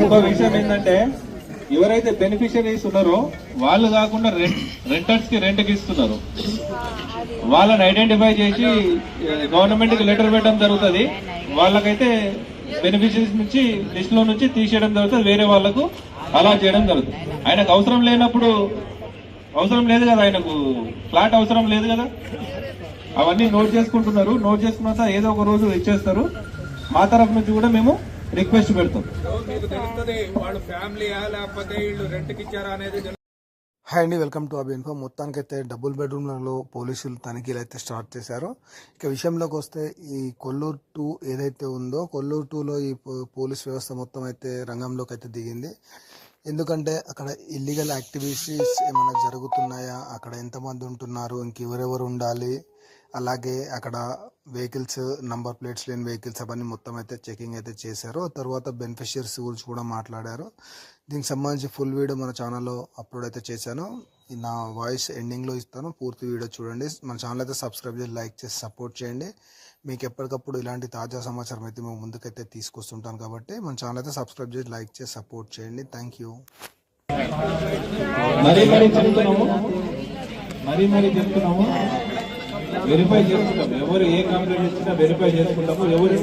ఇంకొక విషయం ఏంటంటే ఎవరైతే బెనిఫిషరీస్ ఉన్నారో వాళ్ళు కాకుండా రెంటర్స్కి రెంట్కి ఇస్తున్నారు. వాళ్ళని ఐడెంటిఫై చేసి గవర్నమెంట్కి లెటర్ పెట్టడం జరుగుతుంది. వాళ్ళకైతే బెనిఫిషరీస్ నుంచి లిస్ట్లో నుంచి తీసేయడం జరుగుతుంది. వేరే వాళ్ళకు అలా చేయడం జరుగుతుంది. ఆయనకు అవసరం లేనప్పుడు అవసరం లేదు కదా ఆయనకు. ఫ్లాట్ అవసరం లేదు కదా. అవన్నీ నోట్ చేసుకుంటున్నారు. నోట్ చేసుకున్నాక ఏదో ఒక రోజు ఇచ్చేస్తారు. మా తరఫు నుంచి కూడా మేము రిక్వెస్ట్ పెడతాం. రెంట్కి అనేది హాయ్ అండి వెల్కమ్ టు అబి ఇన్ఫో. మొత్తానికైతే డబుల్ బెడ్రూమ్లలో పోలీసులు తనిఖీలు అయితే స్టార్ట్ చేశారు. ఇక విషయంలోకి వస్తే ఈ కొల్లూరు టూ ఏదైతే ఉందో కొల్లూరు టూలో ఈ పో- పోలీస్ వ్యవస్థ మొత్తం అయితే రంగంలోకి అయితే దిగింది. ఎందుకంటే అక్కడ ఇల్లీగల్ యాక్టివిటీస్ ఏమైనా జరుగుతున్నాయా? అక్కడ ఎంతమంది ఉంటున్నారు? ఇంకెవరెవరు ఉండాలి? అలాగే అక్కడ వెహికల్స్ నంబర్ ప్లేట్స్ లేని వెహికల్స్ అవన్నీ మొత్తం అయితే చెకింగ్ అయితే చేశారు. తర్వాత బెనిఫిషియర్స్ గురించి కూడా మాట్లాడారు. దీనికి సంబంధించి ఫుల్ వీడియో మన ఛానల్లో అప్లోడ్ అయితే చేశాను. నా వాయిస్ ఎండింగ్లో ఇస్తాను. పూర్తి వీడియో చూడండి. మన ఛానల్ అయితే సబ్స్క్రైబ్ చేసి లైక్ చేసి సపోర్ట్ చేయండి. మీకు ఎప్పటికప్పుడు ఇలాంటి తాజా సమాచారం అయితే మేము ముందుకైతే తీసుకొస్తుంటాను కాబట్టి మన ఛానల్ అయితే సబ్స్క్రైబ్ చేసి లైక్ చేసి సపోర్ట్ చేయండి. థ్యాంక్ యూ మరీ మరీ చెప్తున్నాము. మరీ మరీ చెప్తున్నాము. వెరిఫై చేసుకుంటాము. ఎవరు ఏ కంప్లైంట్ ఇచ్చినా వెరిఫై చేసుకుంటాము. ఎవరు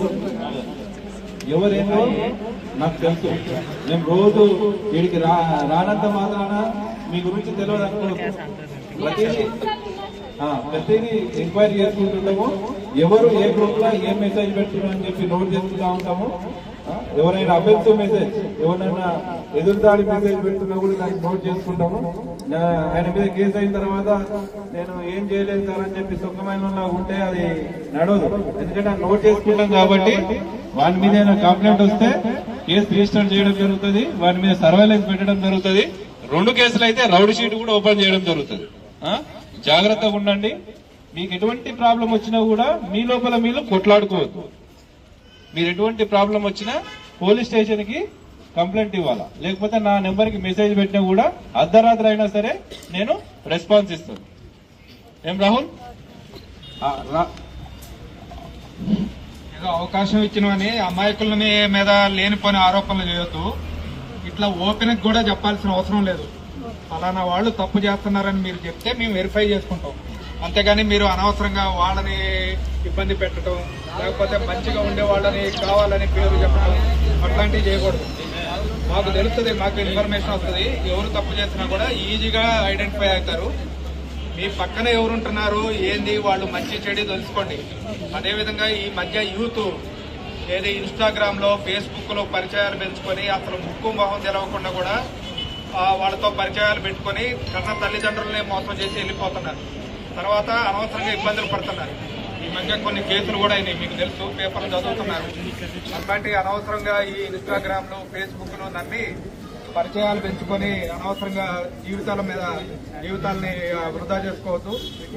ఎవరేమో నాకు తెలుసు. మేము రోజు వీడికి రా రానంత మాత్రాన మీ గురించి తెలియదు అనుకోవద్దు ప్రతిదీ ప్రతిదీ ఎంక్వైరీ చేసుకుంటున్నాము ఎవరు ఏ గ్రూప్లో ఏ మెసేజ్ పెడుతున్నారు అని చెప్పి నోట్ చేసుకుంటా ఉంటాము. ఎవరైనా అభ్యర్థి మెసేజ్ ఎవరైనా ఎదురుదాడి మెసేజ్ పెడుతున్నా కూడా దానికి నోట్ చేసుకుంటాము. ఆయన మీద కేసు అయిన తర్వాత నేను ఏం చేయలేదు సార్ అని చెప్పి సుఖమైన ఉంటే అది నడవదు. ఎందుకంటే నోట్ చేసుకుంటాం కాబట్టి వాని మీద ఏదైనా కంప్లైంట్ వస్తే కేసు రిజిస్టర్ చేయడం జరుగుతుంది. వాని మీద సర్వేలెన్స్ పెట్టడం జరుగుతుంది. రెండు కేసులు అయితే రౌడ్ షీట్ కూడా ఓపెన్ చేయడం జరుగుతుంది. జాగ్రత్తగా ఉండండి. మీకు ఎటువంటి ప్రాబ్లం వచ్చినా కూడా మీ లోపల మీరు కొట్లాడుకోవద్దు. మీరు ఎటువంటి ప్రాబ్లం వచ్చినా పోలీస్ స్టేషన్కి కంప్లైంట్ ఇవ్వాలా? లేకపోతే నా నెంబర్కి మెసేజ్ పెట్టినా కూడా అర్ధరాత్రి అయినా సరే నేను రెస్పాన్స్ ఇస్తాను. ఏం రాహుల్? రా- ఏదో అవకాశం ఇచ్చినవని అమాయకుల మీద లేనిపోని ఆరోపణలు చేయొద్దు. ఇట్లా ఓపెన్కి కూడా చెప్పాల్సిన అవసరం లేదు. ఫలానా వాళ్ళు తప్పు చేస్తున్నారని మీరు చెప్తే మేము వెరిఫై చేసుకుంటాం. అంతేగాని మీరు అనవసరంగా వాళ్ళని ఇబ్బంది పెట్టడం లేకపోతే మంచిగా ఉండే వాళ్ళని కావాలని పేరు చెప్పడం అట్లాంటివి చేయకూడదు. మాకు తెలుస్తుంది మాకు ఇన్ఫర్మేషన్ వస్తుంది. ఎవరు తప్పు చేసినా కూడా ఈజీగా ఐడెంటిఫై అవుతారు. మీ పక్కన ఎవరుంటున్నారు ఏంది వాళ్ళు మంచి చెడు తెలుసుకోండి. అదేవిధంగా ఈ మధ్య యూత్ ఏది ఇన్స్టాగ్రామ్లో ఫేస్బుక్లో పరిచయాలు పెంచుకొని అసలు ముక్కు మొహం తెలవకుండా కూడా వాళ్ళతో పరిచయాలు పెట్టుకొని కన్న తల్లిదండ్రులనే మోసం చేసి వెళ్ళిపోతున్నారు. తర్వాత అనవసరంగా ఇబ్బందులు పడుతున్నారు. ఈ మధ్య కొన్ని కేసులు కూడా అయినాయి మీకు తెలుసు పేపర్లు చదువుతున్నారు. అట్లాంటి అనవసరంగా ఈ ఇన్స్టాగ్రామ్లు ఫేస్బుక్లు నమ్మి పరిచయాలు పెంచుకొని అనవసరంగా జీవితాల మీద జీవితాన్ని వృధా చేసుకోవద్దు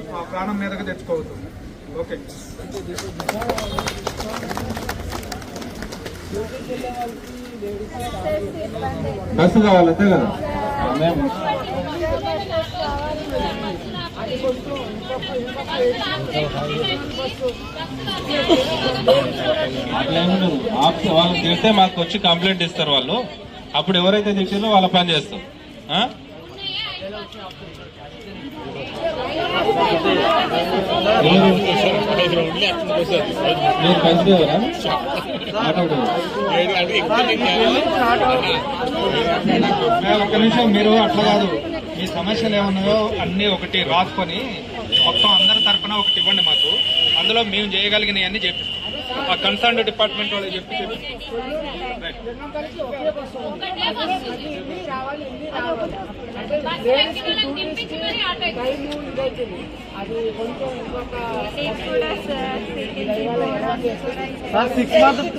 ఆ, ప్రాణం మీదకి తెచ్చుకోవద్దు. ఓకే. బస్సు కావాలి అంతే కదా? వాళ్ళకి చెప్తే మాకు వచ్చి కంప్లైంట్ ఇస్తారు వాళ్ళు. అప్పుడు ఎవరైతే తెచ్చిందో వాళ్ళ పని చేస్తారు ఒక్క నిమిషం మీరు అట్లా కాదు. మీ సమస్యలు ఏమన్నాయో అన్ని ఒకటి రాసుకొని మొత్తం అందరి తరఫున ఒకటి ఇవ్వండి మాకు. అందులో మేము చేయగలిగినవి చెప్పిస్తాం ఆ కన్సర్న్ డిపార్ట్మెంట్ వాళ్ళకి చెప్పి.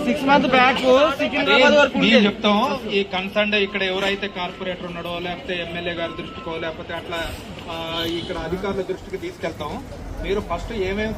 సిక్స్ మంత్ బ్యాక్ సికింద్రాబాద్ వరకు మేము చెప్తాం ఈ కన్సర్న్ ఇక్కడ ఎవరైతే కార్పొరేటర్ ఉన్నాడో లేకపోతే ఎమ్మెల్యే గారి దృష్టికో లేకపోతే అట్లా ఇక్కడ అధికారుల దృష్టికి తీసుకెళ్తాం మీరు ఫస్ట్ ఏమేమి